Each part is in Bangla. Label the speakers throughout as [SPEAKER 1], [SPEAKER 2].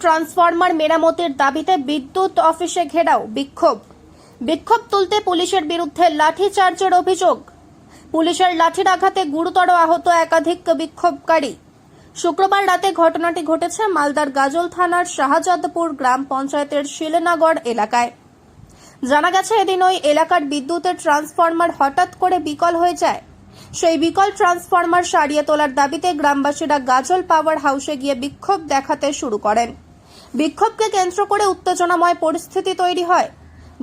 [SPEAKER 1] ট্রান্সফরমার মেরামতের দাবিতে বিদ্যুৎ অফিসে ঘেরাও, বিক্ষোভ। বিক্ষোভ তুলতে পুলিশের বিরুদ্ধে লাঠিচার্জের অভিযোগ। পুলিশের লাঠির আঘাতে গুরুতর আহত একাধিক বিক্ষোভকারী। শুক্রবার রাতে ঘটনাটি ঘটেছে মালদার গাজল থানার শাহজাদপুর গ্রাম পঞ্চায়েতের শিলেনগর এলাকায়। জানা গেছে, এদিন ওই এলাকার বিদ্যুতের ট্রান্সফরমার হঠাৎ করে বিকল হয়ে যায়। সেই বিকল ট্রান্সফরমার সারিয়ে তোলার দাবিতে গ্রামবাসীরা গাজল পাওয়ার হাউসে গিয়ে বিক্ষোভ দেখাতে শুরু করেন। বিক্ষোভকে কেন্দ্র করে উত্তেজনাময় পরিস্থিতি তৈরি হয়।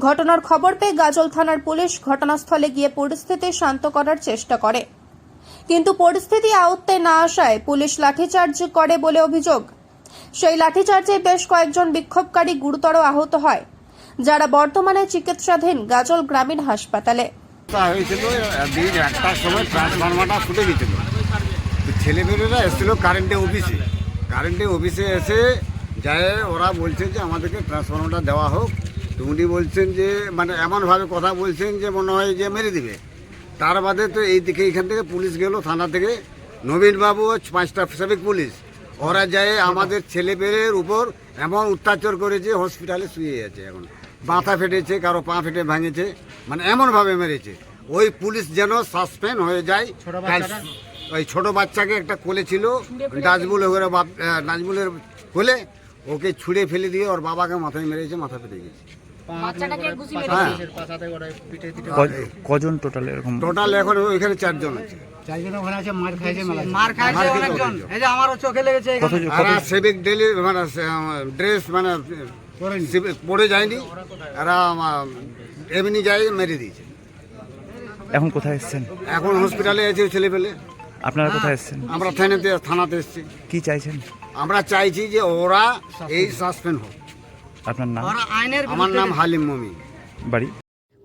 [SPEAKER 1] ঘটনার খবর পেয়ে গাজল থানার পুলিশ ঘটনাস্থলে গিয়ে পরিস্থিতি শান্ত করার চেষ্টা করে। কিন্তু পরিস্থিতি আয়ত্তে না আসায় পুলিশ লাঠিচার্জ করে বলে অভিযোগ। সেই লাঠিচার্জে বেশ কয়েকজন বিক্ষোভকারী গুরুতর আহত হয়, যারা বর্তমানে চিকিৎসাধীন গাজল গ্রামীণ হাসপাতালে।
[SPEAKER 2] হয়েছিল ছেলেমেয়েরা এসেছিল কারেন্টে অফিসে কারেন্টে অফিসে এসে যায় ওরা বলছে যে আমাদেরকে ট্রান্সফরমারটা দেওয়া হোক। তো উনি বলছেন যে মানে এমনভাবে কথা বলছেন যে মনে হয় যে মেরে দিবে। তার বাদে তো এই দিকে এখান থেকে পুলিশ গেল থানা থেকে। নবীনবাবু পাঁচটা সাবেক পুলিশ। ওরা যায় আমাদের ছেলে ছেলেপেলের উপর এমন অত্যাচার করেছে হসপিটালে শুয়ে আছে এখন। মাথা ফেটেছে কারও পা ফেটে ভাঙেছে মানে এমনভাবে মেরেছে। ওই পুলিশ যেন সাসপেন্ড হয়ে যায়। ওই ছোট বাচ্চাকে একটা কোলে ছিল বাপ নাজবুলের কোলে। ওকে ছুঁড়ে ফেলে দিয়ে ওর বাবাকে মাথায় মেরেছে মাথা ফেটে গেছে। হ্যাঁ
[SPEAKER 3] কজন টোটাল এরকম?
[SPEAKER 2] টোটাল এখন ওইখানে চারজন আছে।
[SPEAKER 4] চারজন ওখানে আছে মার খাইছে মেলা
[SPEAKER 5] মার খাইছে
[SPEAKER 2] মার খেয়েছে
[SPEAKER 5] অনেকজন।
[SPEAKER 2] অনেকজন।
[SPEAKER 5] এই যে আমারও চোখে লেগেছে এখানে।
[SPEAKER 3] কত
[SPEAKER 2] এরা সেভিক ডেলি মানে ড্রেস মানে যায়নি। এরা এমনি যায় মেরে দিয়েছে।
[SPEAKER 3] এখন কোথায় এসেছেন?
[SPEAKER 2] এখন হসপিটালে আছে ছেলে পেলে
[SPEAKER 3] আপনারা কোথায় এসেছেন?
[SPEAKER 2] আমরা থানাতে থানাতে এসেছি।
[SPEAKER 3] কি চাইছেন?
[SPEAKER 2] আমরা চাইছি যে ওরা এই সাসপেন্ড হোক।
[SPEAKER 3] আপনার নাম?
[SPEAKER 2] আমার নাম হালিম মমি
[SPEAKER 3] বাড়ি?